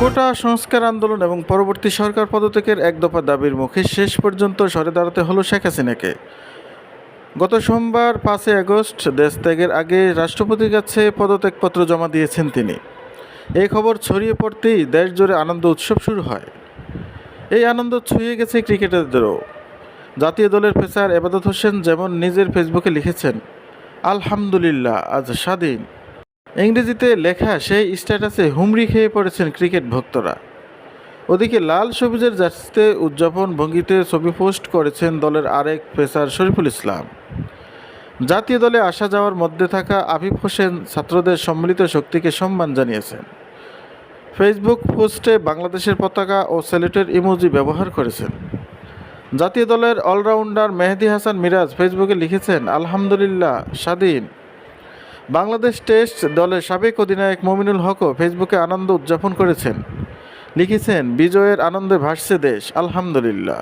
কোটা সংস্কার আন্দোলন এবং পরবর্তী সরকার পদত্যাগের এক দফা দাবির মুখে শেষ পর্যন্ত সরে দাঁড়াতে হলো শেখ হাসিনাকে। গত সোমবার পাঁচই আগস্ট দেশ ত্যাগের আগে রাষ্ট্রপতির কাছে পদত্যাগপত্র জমা দিয়েছেন তিনি। এই খবর ছড়িয়ে পড়তেই দেশ জুড়ে আনন্দ উৎসব শুরু হয়। এই আনন্দ ছুঁয়ে গেছে ক্রিকেটারদেরও। জাতীয় দলের পেসার এবাদত হোসেন যেমন নিজের ফেসবুকে লিখেছেন আলহামদুলিল্লাহ, আজ স্বাধীন। ইংরেজিতে লেখা সেই স্ট্যাটাসে হুমড়ি খেয়ে পড়েছেন ক্রিকেট ভক্তরা। ওদিকে লাল সবুজের জার্সিতে উদযাপন ভঙ্গিতে ছবি পোস্ট করেছেন দলের আরেক পেসার শরীফুল ইসলাম। জাতীয় দলে আসা যাওয়ার মধ্যে থাকা আফিফ হোসেন ছাত্রদের সম্মিলিত শক্তিকে সম্মান জানিয়েছেন। ফেসবুক পোস্টে বাংলাদেশের পতাকা ও স্যালুটের ইমোজি ব্যবহার করেছেন। জাতীয় দলের অলরাউন্ডার মেহেদি হাসান মিরাজ ফেসবুকে লিখেছেন, আলহামদুলিল্লাহ, স্বাধীন। বাংলাদেশ টেস্ট দলের সাবেক অধিনায়ক মমিনুল হকও ফেসবুকে আনন্দ উদযাপন করেছেন। লিখেছেন, বিজয়ের আনন্দে ভাসছে দেশ, আলহামদুলিল্লাহ।